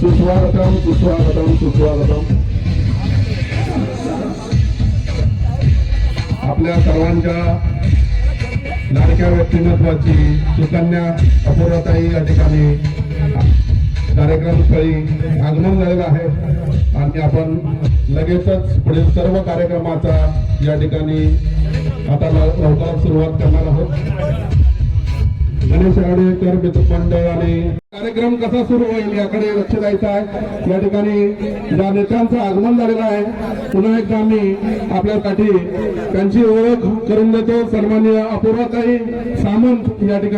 सुस्वागतम सुस्वागतम सुस्वागतम. आपल्या सर्वांच्या लाडक्या व्यक्तिमत्वाची सुकन्या अपूर्वताई या ठिकाणी कार्यक्रम स्थळी आगमन झालेलं आहे. आणि आपण लगेचच पुढील सर्व कार्यक्रमाचा या ठिकाणी आता लव- सुरुवात करणार आहोत. गणेश आडेकर मित्र मंडळ आणि कार्यक्रम कसा सुरू होईल याकडे लक्ष द्यायचं आहे. या ठिकाणी ज्या नेत्यांचं आगमन झालेलं आहे पुन्हा एकदा आम्ही आपल्यासाठी त्यांची ओळख करून देतो. सन्माननीय अपूर्वताई सामंत या ठिकाणी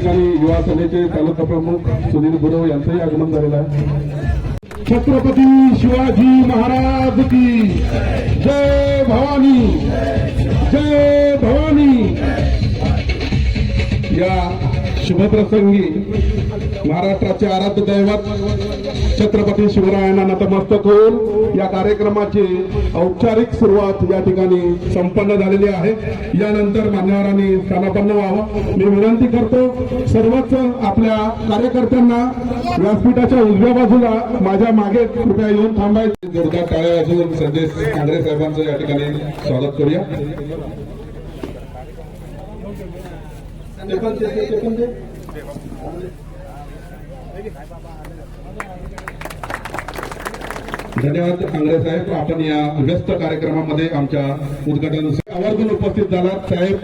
ठिकाणी युवा सेनेचे तालुका प्रमुख सुनील गुरव यांचंही आगमन झालेलं आहे. छत्रपती शिवाजी महाराज की जय भवानी जय भवानी. या शुभप्रसंगी महाराष्ट्राचे आराध्य दैवत छत्रपती शिवरायांना नतमस्तक होऊन या कार्यक्रमाची औपचारिक सुरुवात या ठिकाणी संपन्न झालेली आहे. यानंतर मान्यवरांनी स्थानापन्न व्हावं. मी विनंती करतो सर्वच आपल्या कार्यकर्त्यांना व्यासपीठाच्या उजव्या बाजूला माझ्या मागे कृपया येऊन थांबायचे. जोरदार टाळ्या वाजवून संदेश कांगरे साहेबांचं या ठिकाणी स्वागत करूया. ते पण ते- ते- ते पण ते. धन्यवाद कांगरे साहेब. आपण या व्यस्त कार्यक्रमामध्ये आमच्या उद्घाटन आवर्जून उपस्थित झालात साहेब.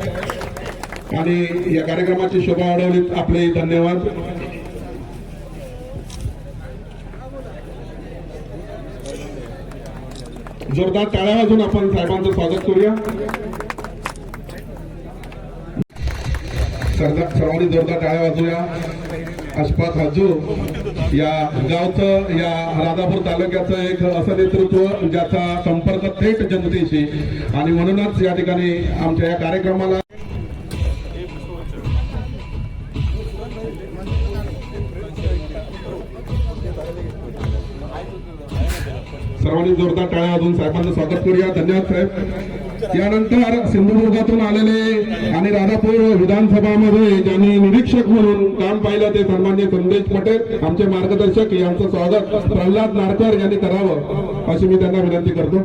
आणि या कार्यक्रमाची शोभा वाढवलीत आपले धन्यवाद. जोरदार टाळ्या वाजून आपण साहेबांचं स्वागत करूया. सर्वांनी जोरदार टाळ्या वाजूया. अशफाक हजू या गावचं या राधापूर तालुक्याचं एक असं नेतृत्व ज्याचा संपर्क थेट जनतेशी. आणि म्हणूनच या ठिकाणी आमच्या या कार्यक्रमाला सर्वांनी जोरदार टाळ्या अजून साहेबांचं स्वागत करूया. धन्यवाद साहेब. त्यानंतर सिंधुदुर्गातून आलेले आणि राधापूर विधानसभामध्ये ज्यांनी निरीक्षक म्हणून काम पाहिलं ते सन्मान्य संदेश पटेल आमचे मार्गदर्शक यांचं स्वागत. प्रल्हाद नारकर यांनी करावं अशी मी त्यांना विनंती करतो.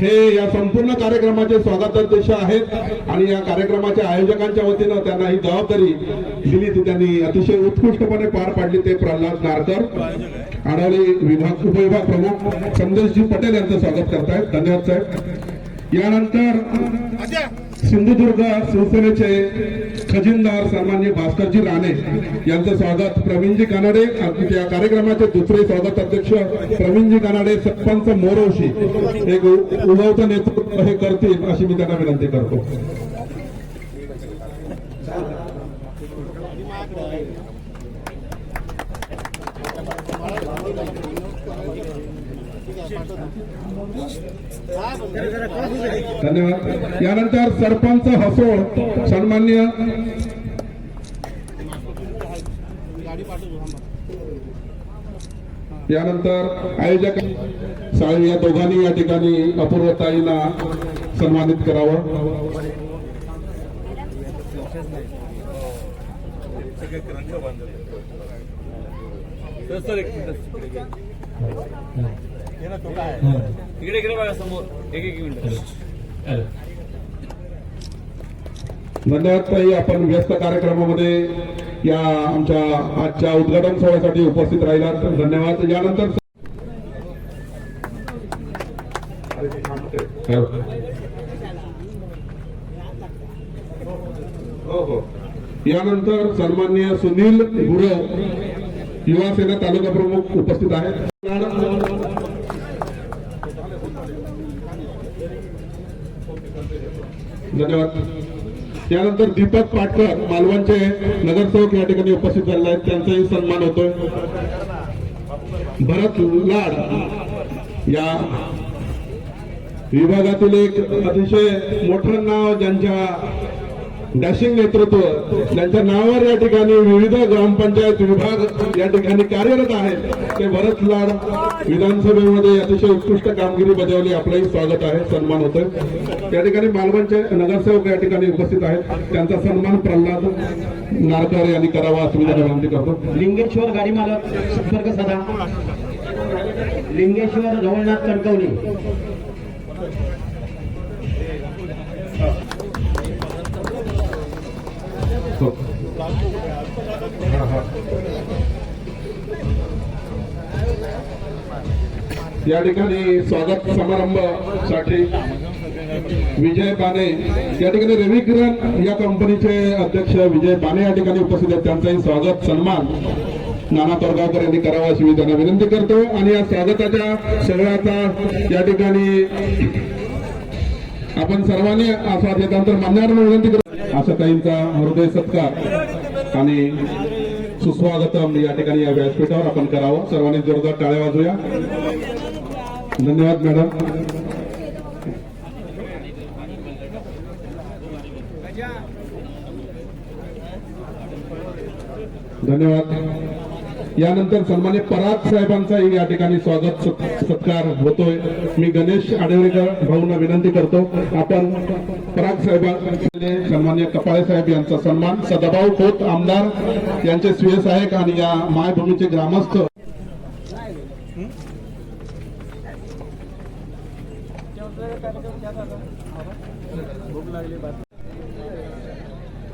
हे या संपूर्ण कार्यक्रमाचे स्वागताध्यक्ष आहेत. आणि या कार्यक्रमाच्या आयोजकांच्या वतीनं त्यांना ही जबाबदारी दिली ती त्यांनी अतिशय उत्कृष्टपणे पार पाडली ते प्रल्हाद नारकर. आढावली विभाग उपविभाग प्रमुख संदेशजी पटेल यांचं स्वागत करतायत. धन्यवाद साहेब. यानंतर सिंधुदुर्ग शिवसेनेचे खजिनदार सन्मान्य भास्करजी राणे यांचं स्वागत. प्रवीणजी कानाडे या कार्यक्रमाचे दुसरे स्वागत अध्यक्ष प्रवीणजी कानाडे सरपंच मोरवशी एक उ- उगवतं नेतृत्व हे करतील अशी मी त्यांना विनंती करतो. धन्यवाद. यानंतर सरपंच हसोळ सन्मान्य यानंतर आयोजक साळी या दोघांनी या ठिकाणी अपूर्वताईंना सन्मानित करावं. इकडे इकडे बघा समोर. एक एक मिनिट. धन्यवाद ताई. आपण व्यस्त कार्यक्रमामध्ये या आमच्या आजच्या उद्घाटन सोहळ्यासाठी उपस्थित राहिलात. धन्यवाद. यानंतर हो हो. यानंतर सन्मान्य सुनील गुरव युवा सेना तालुका प्रमुख उपस्थित आहेत. धन्यवाद. त्यानंतर दीपक पाटकर मालवणचे नगरसेवक या ठिकाणी उपस्थित झाले आहेत. त्यांचाही सन्मान होतोय. भरत लाड या विभागातील एक अतिशय मोठं नाव ज्यांच्या डॅशिंग नेतृत्व त्यांच्या नावावर या ठिकाणी विविध ग्रामपंचायत विभाग या ठिकाणी कार्यरत आहेत. ते भरत लाड विधानसभेमध्ये अतिशय उत्कृष्ट कामगिरी बजावली. आपलंही स्वागत आहे सन्मान होतोय. त्या ठिकाणी मालवणचे नगरसेवक या ठिकाणी उपस्थित आहेत. त्यांचा सन्मान प्रल्हाद नारकर यांनी करावा असं मी विनंती करतो. लिंगेश्वर गाडी मालक संपर्क साधा. लिंगेश्वर रवळनाथ कणकवली. या ठिकाणी स्वागत समारंभासाठी विजय बाने या ठिकाणी रविकिरण या कंपनीचे अध्यक्ष विजय बाने या ठिकाणी उपस्थित आहेत. त्यांचाही स्वागत सन्मान नाना तोरगावकर यांनी करावा अशी मी त्यांना विनंती करतो आणि या स्वागताच्या सगळ्याचा या ठिकाणी आपण सर्वांनी आस्वाद घेतल्यानंतर मान्यवरांना विनंती करतो. आशा काहींचा हृदय सत्कार. आणि सुस्वागतम या ठिकाणी या व्यासपीठावर आपण करावं. सर्वांनी जोरदार टाळ्या वाजूया धन्यवाद मॅडम. धन्यवाद. यानंतर सन्मान्य पराग साहेबांचाही या ठिकाणी स्वागत सत्कार होतोय. मी गणेश आडवळेकर भाऊंना विनंती करतो. आपण पराग साहेबांचे सन्मान्य कपाळे साहेब यांचा सन्मान सदाभाऊ खोत आमदार यांचे स्वीय आहेत आणि या मायभूमीचे ग्रामस्थ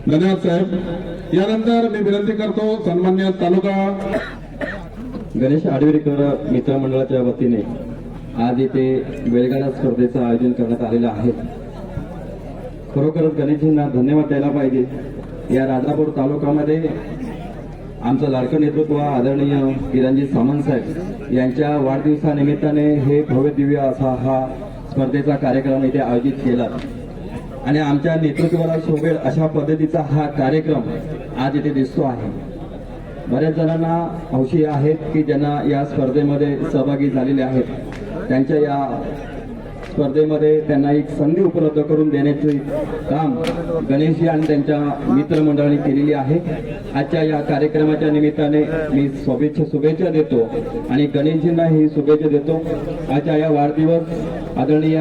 धन्यवाद साहेब यानंतर मी विनंती करतो सन्मान्य तालुका गणेश आडवेकर मित्रमंडळाच्या वतीने आज इथे बैलगाडा स्पर्धेचं आयोजन करण्यात आलेलं आहे. खरोखरच गणेशजींना धन्यवाद द्यायला पाहिजे. या राजापूर तालुक्यामध्ये आमचं लाडकं नेतृत्व आदरणीय किरणजी सामंत साहेब यांच्या वाढदिवसानिमित्ताने हे भव्य दिव्य असा हा स्पर्धेचा कार्यक्रम इथे आयोजित केला. आणि आमच्या नेतृत्वाला शोभेल अशा पद्धतीचा हा कार्यक्रम आज इथे दिसतो आहे. बऱ्याच जणांना हौशी आहेत की ज्यांना या स्पर्धेमध्ये सहभागी झालेले आहेत. त्यांच्या या स्पर्धेमध्ये त्यांना एक संधी उपलब्ध करून देण्याचे काम गणेशजी आणि त्यांच्या मित्रमंडळाने केलेली आहे. आजच्या या कार्यक्रमाच्या निमित्ताने मी शुभेच्छा शुभेच्छा देतो आणि गणेशजींना ही शुभेच्छा देतो. आजच्या या वाढदिवस आदरणीय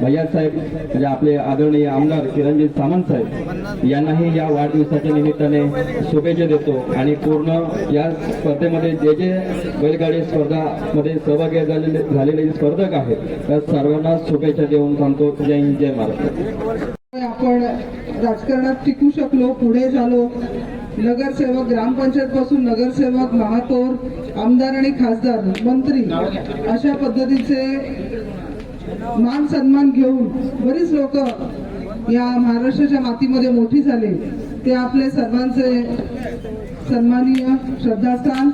भैया साहेब म्हणजे आपले आदरणीय आमदार किरणजी सामंत साहेब यांनाही या वाढदिवसाच्या निमित्ताने शुभेच्छा देतो आणि पूर्ण या स्पर्धेमध्ये जे जे बैलगाडी स्पर्धामध्ये सहभागी झालेले झालेले स्पर्धक आहेत त्या सर्वांना शुभेच्छा देऊन सांगतो. जय हिंद जय महाराष्ट्र. आपण राजकारणात टिकू शकलो पुढे झालो. नगरसेवक ग्रामपंचायत पासून नगरसेवक महापौर आमदार आणि खासदार मंत्री अशा पद्धतीचे मान सन्मान घेऊन बरीच लोक या महाराष्ट्राच्या मातीमध्ये मोठी झाले. ते आपले सर्वांचे सन्माननीय श्रद्धास्थान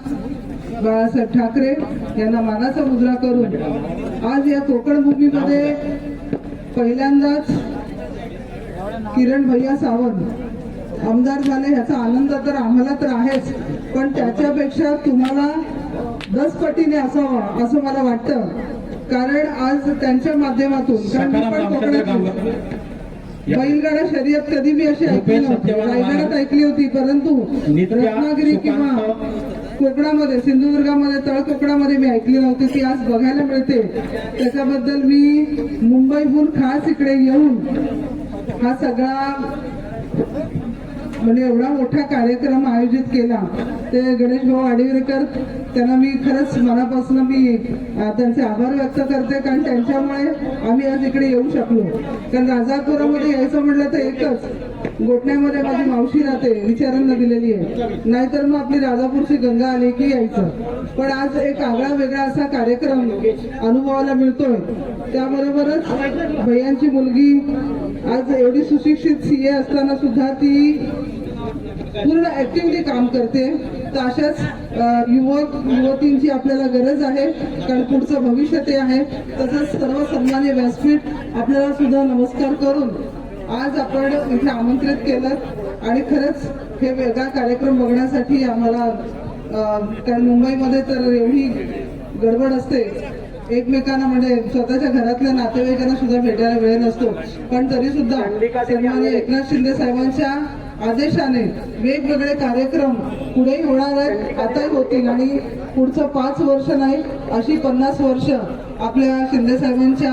बाळासाहेब ठाकरे यांना मानाचा मुद्रा करून आज या कोकण भूमीमध्ये पहिल्यांदाच किरण भैया सावंत आमदार झाले ह्याचा आनंद तर आम्हाला तर आहेच पण त्याच्यापेक्षा तुम्हाला दस पटीने असावा असं मला वाटतं. कारण आज त्यांच्या माध्यमातून कारण बैलगाडा शर्यत कधी मी अशी ऐकली रायगडात ऐकली होती परंतु रत्नागिरी किंवा कोकणामध्ये सिंधुदुर्गामध्ये तळ कोकणामध्ये मी ऐकली नव्हती. ती आज बघायला मिळते. त्याच्याबद्दल मी मुंबईहून खास इकडे येऊन हा सगळा म्हणजे एवढा मोठा कार्यक्रम आयोजित केला. ते गणेश भाऊ आडिवरेकर त्यांना मी खरंच मनापासून मी त्यांचे आभार व्यक्त करते. कारण त्यांच्यामुळे आम्ही आज इकडे येऊ शकलो. कारण राजापुरामध्ये यायचं म्हटलं तर एकच गोठण्यामध्ये माझी मावशी राहते विचारांना दिलेली आहे. नाहीतर मग आपली राजापूरची गंगा आली की यायचं. पण आज एक आगळा वेगळा असा कार्यक्रम अनुभवायला मिळतोय. त्याबरोबरच भैयांची मुलगी आज एवढी सुशिक्षित सीए असताना सुद्धा ती पूर्ण ऍक्टिव्हली काम करते. तर अशाच युवक युवतींची आपल्याला गरज आहे. कारण पुढचं भविष्य ते आहे. तसंच सर्व सन्मान्य व्यासपीठ आपल्याला सुद्धा नमस्कार करून आज आपण इथे आमंत्रित केलं आणि खरंच हे वेगळा कार्यक्रम बघण्यासाठी आम्हाला कारण मुंबईमध्ये तर एवढी गडबड असते एकमेकांना म्हणजे स्वतःच्या घरातल्या नातेवाईकांना सुद्धा भेटायला वेळ नसतो. पण तरी सुद्धा सन्माननीय एकनाथ शिंदे साहेबांच्या आदेशाने वेगवेगळे कार्यक्रम पुढेही होणार आहेत आताही होतील आणि पुढचं पाच वर्ष नाही अशी पन्नास वर्ष आपल्या शिंदे साहेबांच्या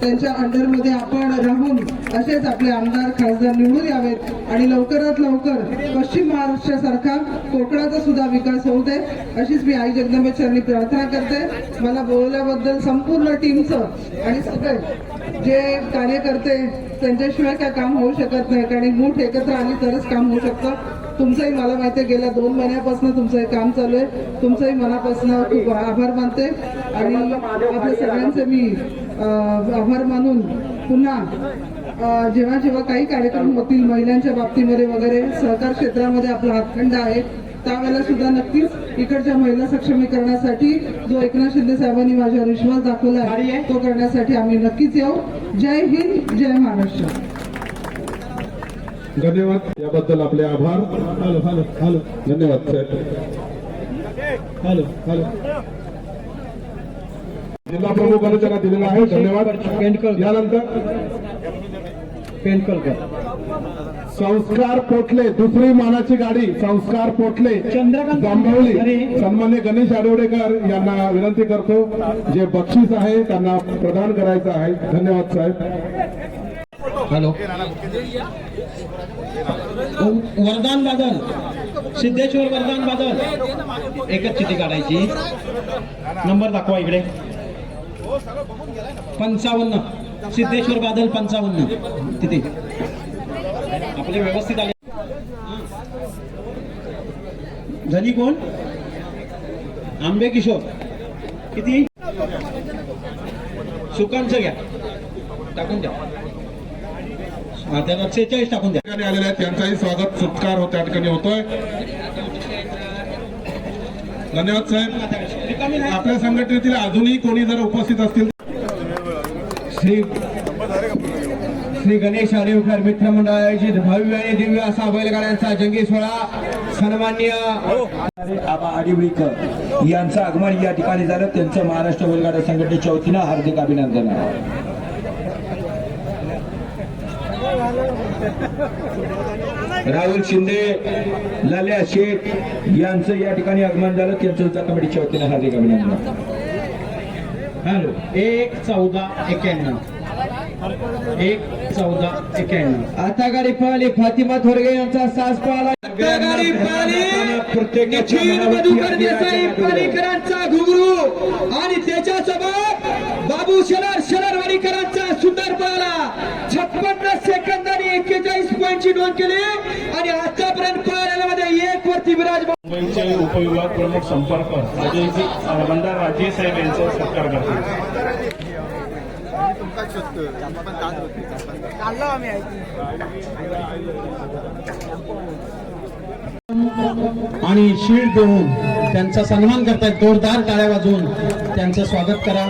त्यांच्या अंडरमध्ये आपण राहून असेच आपले आमदार खासदार निवडून यावेत. आणि लवकरात लवकर पश्चिम महाराष्ट्रासारखा कोकणाचा सुद्धा विकास होऊ दे अशीच मी आई जगदंबेचरणी प्रार्थना करते. मला बोलल्याबद्दल संपूर्ण टीमचं आणि सगळे जे कार्यकर्ते त्यांच्याशिवाय काय काम होऊ शकत नाही कारण मूठ एकत्र आली तरच काम होऊ शकतं. तुमचंही मला माहिती आहे गेल्या दोन महिन्यापासून तुमचं हे काम चालू आहे. तुमचंही मनापासून खूप आभार मानते. आणि आपल्या सगळ्यांचे मी आभार मानून पुन्हा जेव्हा जेव्हा काही कार्यक्रम होतील महिलांच्या बाबतीमध्ये वगैरे सहकार क्षेत्रामध्ये आपला हातखंड आहे त्यावेळेला सुद्धा नक्कीच इकडच्या महिला सक्षमीकरणासाठी जो एकनाथ शिंदे साहेबांनी माझ्यावर विश्वास दाखवला आहे तो करण्यासाठी आम्ही नक्कीच येऊ. जय हिंद जय महाराष्ट्र. धन्यवाद. याबद्दल आपले आभार. Hello hello hello. धन्यवाद. साहेब हॅलो हॅलो. जिल्हा प्रमुखांनी त्यांना दिलेला आहे. धन्यवाद. यानंतर पेंडकलकर संस्कार पोटले दुसरी मानाची गाडी संस्कार पोटले. चंद्रकांत जांभवली. सन्मान्य गणेश आडवडेकर यांना विनंती करतो. जे बक्षीस आहे त्यांना प्रदान करायचं आहे. धन्यवाद साहेब. हॅलो. वरदान बादल. सिद्धेश्वर वरदान बादल. एकच चिठी काढायची. नंबर दाखवा इकडे. पंचावन्न. सिद्धेश्वर बादल पंचावन्न. तिथे. आपले व्यवस्थित आले. धनी कोण? आंबे किशोर. किती? सुकांचं घ्या. टाकून द्या. त्यांना सेहेचाळीस टाकून द्या. ठिकाणी आलेले आहेत त्यांचाही स्वागत सत्कार हो- त्या ठिकाणी होतोय. धन्यवाद साहेब. आपल्या संघटनेतील अजूनही कोणी जर उपस्थित असतील श्री श्री गणेश आरेवकर मित्र मंडळ आयोजित भव्य आणि दिव्य असा बैलगाड्यांचा जंगी सोहळा सन्मान्य आबा आडिवळीकर यांचं आगमन या ठिकाणी झालं. त्यांचं महाराष्ट्र बैलगाडा संघटनेच्या वतीनं हार्दिक अभिनंदन. आहे राहुल शिंदे लाल्या शेठ यांचं या ठिकाणी आगमन झालं. त्यांचं सुद्धा कमिटीच्या वतीनं हार्दिक अभिनंदन. हॅलो. एक चौदा एक्याण्णव. एक चौदा एक्याण्णव. आता गाडी पळाली फातिमा थोरगे यांचा सास पळाला गाडी प्रत्येकाच्या घुंगरू आणि त्याच्यासोबत बाबू शरर शररवाडीकरांचा सुंदर पळाला छप्पन्न सेकंद आणि पॉईंटची नोंद केली आणि आतापर्यंत पळालेल्या मध्ये एक वरती विराज मुंबईचे उपविभाग प्रमुख संपर्क आमदार राजे साहेब यांचा सत्कार करतील. आणि शील्ड देऊन त्यांचा सन्मान करतायत जोरदार टाळ्या वाजवून त्यांचं स्वागत करा.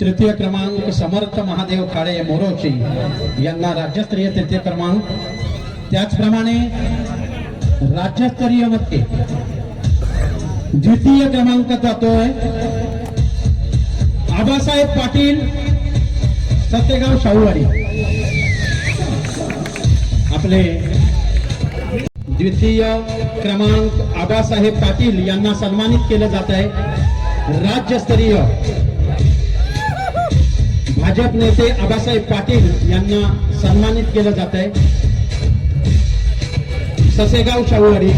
तृतीय क्रमांक समर्थ महादेव काळे मोरोची यांना राज्यस्तरीय तृतीय क्रमांक. त्याचप्रमाणे राज्यस्तरीयमध्ये द्वितीय क्रमांक जातोय आबासाहेब पाटील सत्यगाव शाहूवाडी. आपले द्वितीय क्रमांक आबासाहेब पाटील यांना सन्मानित केलं जात आहे. राज्यस्तरीय भाजप नेते आबासाहेब पाटील यांना सन्मानित केलं जात आहे. ससेगाव शाहूवाडी.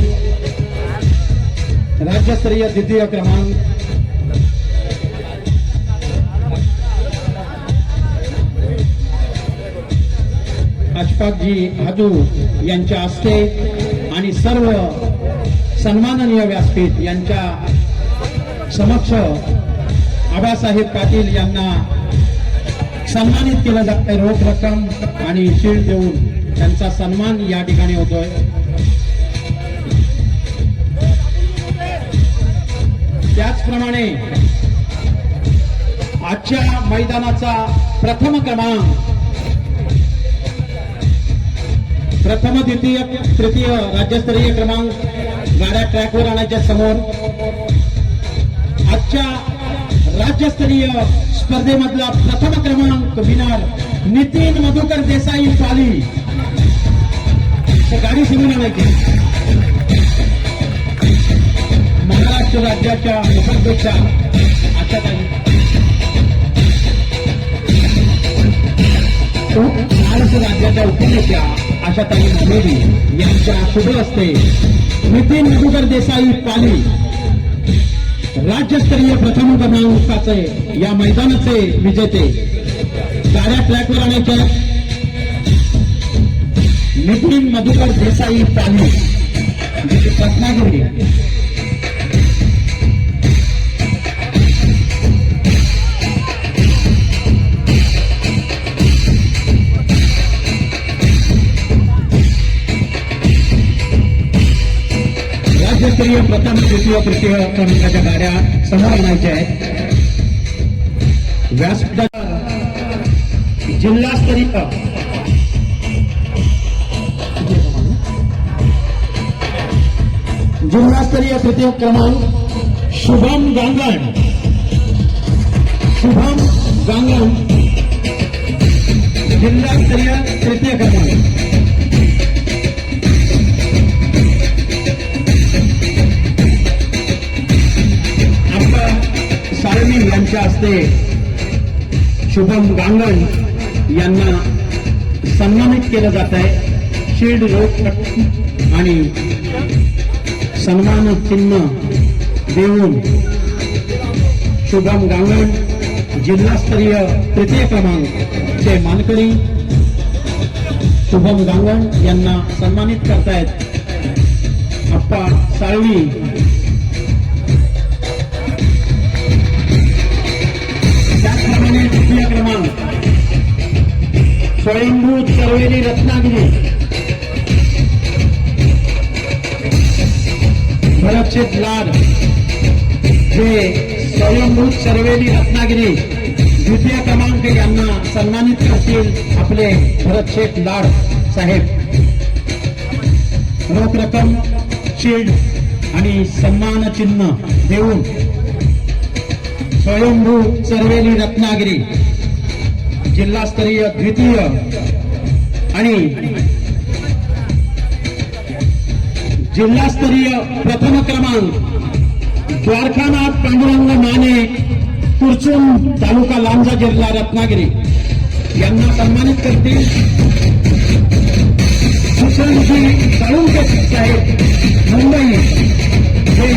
राज्यस्तरीय द्वितीय क्रमांक अशफाकजी हाजू यांच्या हस्ते सर्व सन्माननीय व्यासपीठ यांच्या समक्ष आबासाहेब पाटील यांना सन्मानित केलं जात आहे रोख रक्कम आणि शील्ड देऊन त्यांचा सन्मान या ठिकाणी होतोय. त्याचप्रमाणे आजच्या मैदानाचा प्रथम क्रमांक प्रथम द्वितीय तृतीय राज्यस्तरीय क्रमांक गाड्या ट्रॅकवर आणायच्या समोर. आजच्या राज्यस्तरीय स्पर्धेमधला प्रथम क्रमांक विनर नितीन मधुकर देसाई पाली. गाडी समोर आणायची. महाराष्ट्र राज्याच्या उपाध्यक्षा काही महाराष्ट्र राज्याच्या उपनेत्या आशाताई मोदी यांच्या शुभ हस्ते नितीन मधुकर देसाई पाली राज्यस्तरीय प्रथम क्रमांकाचे या मैदानाचे विजेते गाड्या ट्रॅकवर आणायच्या नितीन मधुकर देसाई पाली रत्नागिरी राज्यस्तरीय प्रथम द्वितीय तृतीय क्रमांकाच्या गाड्या समोर आणायच्या आहेत. व्यासपीठ जिल्हास्तरीय जिल्हास्तरीय तृतीय क्रमांक शुभम गांगण. शुभम गांगण जिल्हास्तरीय तृतीय क्रमांक. साळवी यांच्या हस्ते शुभम गांगण यांना सन्मानित केलं जात आहे. शिल्ड रोग आणि सन्मान चिन्ह देऊन शुभम गांगण जिल्हास्तरीय तृतीय क्रमांक चे मानकरी शुभम गांगण यांना सन्मानित करतायत. अप्पा साळवी स्वयंभूत करवेली रत्नागिरी. भरतशेठ लाड हे स्वयंभूत सर्वेली रत्नागिरी. द्वितीय क्रमांक यांना सन्मानित करतील आपले भरतशेठ लाड साहेब. रोख रक्कम शील्ड आणि सन्मान चिन्ह देऊन स्वयंभू सर्वेली रत्नागिरी. जिल्हास्तरीय द्वितीय आणि जिल्हास्तरीय प्रथम क्रमांक द्वारकानाथ पांडुरंग माने कुरचून तालुका लांजा जिल्हा रत्नागिरी. यांना सन्मानित करतील सुशांतजी साळुंके साहेब मुंबई. हे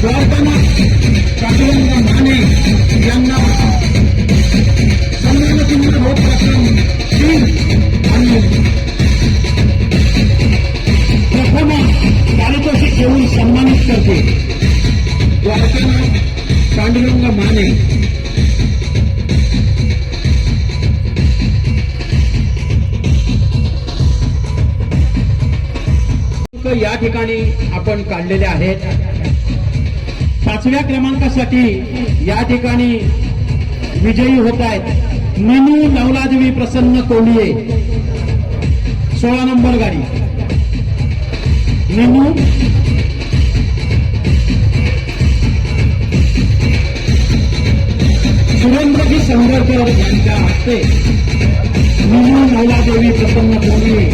द्वारकानाथ पांडुरंग माने यांना सन्मानचिन्ह रोख रक्कम प्रथम पारितोषिक सन्मानित करते पांडुरंग माने या ठिकाणी आपण काढलेले आहेत पाचव्या क्रमांकासाठी या ठिकाणी विजयी होत आहेत. मिनू नवलादेवी प्रसन्न कोंडिये. सोळा नंबर गाडी. मिनू सुरेंद्रजी संघरकर यांच्या हस्ते मिनू नवलादेवी प्रसन्न कोंडिये.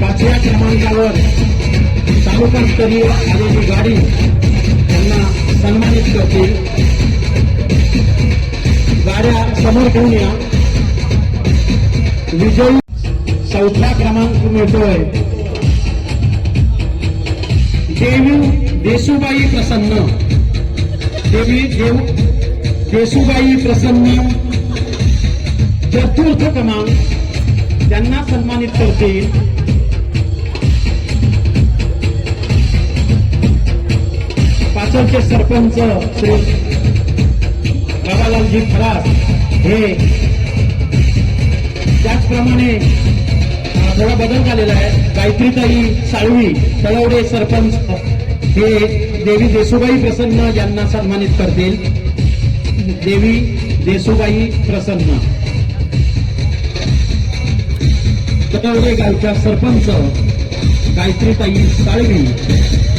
पाचव्या क्रमांकावर तालुकास्तरीय आलेली गाडी त्यांना सन्मानित करतील. गाड्या समोर घेऊन या. विजयी चौथा क्रमांक मिळतोय. देवी देसुबाई प्रसन्न. देवी देव देसुबाई प्रसन्न. चतुर्थ क्रमांक त्यांना सन्मानित करतील. पाचलचे सरपंच श्री बाबालालजी खरास हे त्याचप्रमाणे थोडा बदल झालेला आहे. गायत्रीताई साळवी तळवडे सरपंच हे देवी देसुबाई प्रसन्न यांना सन्मानित करतील. देवी देसुबाई प्रसन्न. तळवडे गावच्या सरपंच गायत्रीताई साळवी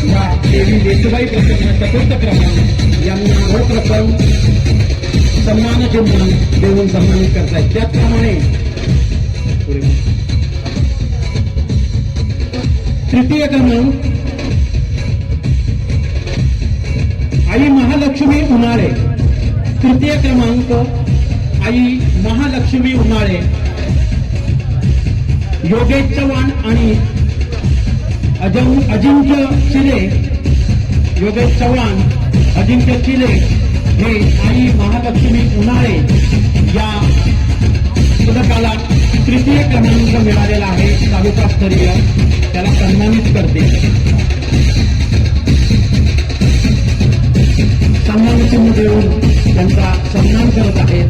या देवी देसुबाई प्रसन्न चतुर्थ क्रमांक यांना रोख सन्मानाचे मान देऊन सन्मानित करतायत. त्याचप्रमाणे तृतीय क्रमांक आई महालक्ष्मी उन्हाळे. तृतीय क्रमांक. आई महालक्ष्मी उन्हाळे. योगेश चव्हाण आणि अजं अजिंक्य चिले योगेश चव्हाण अजिंक्य चिले हे आई महालक्ष्मी उन्हाळे या पदकाला तृतीय क्रमांक मिळालेला आहे तालुकास्तरीय त्याला सन्मानित करते. सन्मान चिन्ह देऊन त्यांचा सन्मान करत आहेत.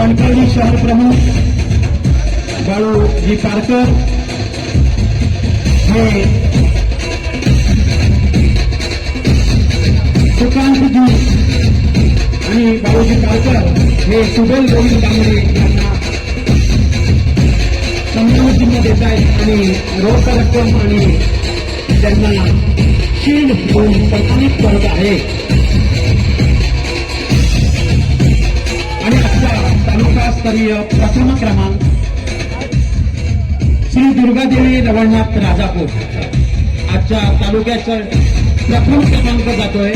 कणकवली शहर प्रमुख बाळूजी पारकर हे सुकांतजी आणि बाळूजी पारकर हे सुबेल गोविंद कांबळे यांना सन्मान चिन्ह देत आहेत आणि रोख रक्कम आणि त्यांना शील्ड होऊन सन्मानित करत आहे. स्तरीय प्रथम क्रमांक श्री दुर्गादेवी रवळनाथ राजापूर. आजच्या तालुक्याचा प्रथम क्रमांक जातोय.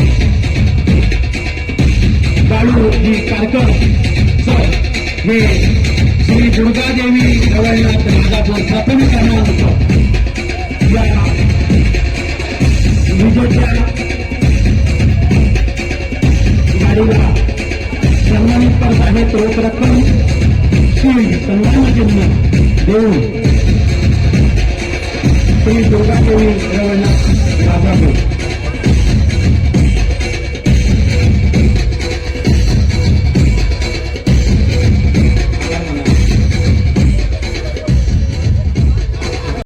बाळूजी कारकर सर. हे श्री दुर्गादेवी रवळनाथ राजापूर प्रथम क्रमांक. या विजेच्या गाडीला सन्मानित करत आहेत रोख रक्कम शील्ड सन्मान चिन्ह देऊन श्री दुर्गादेवी रवळनाथ राजापूर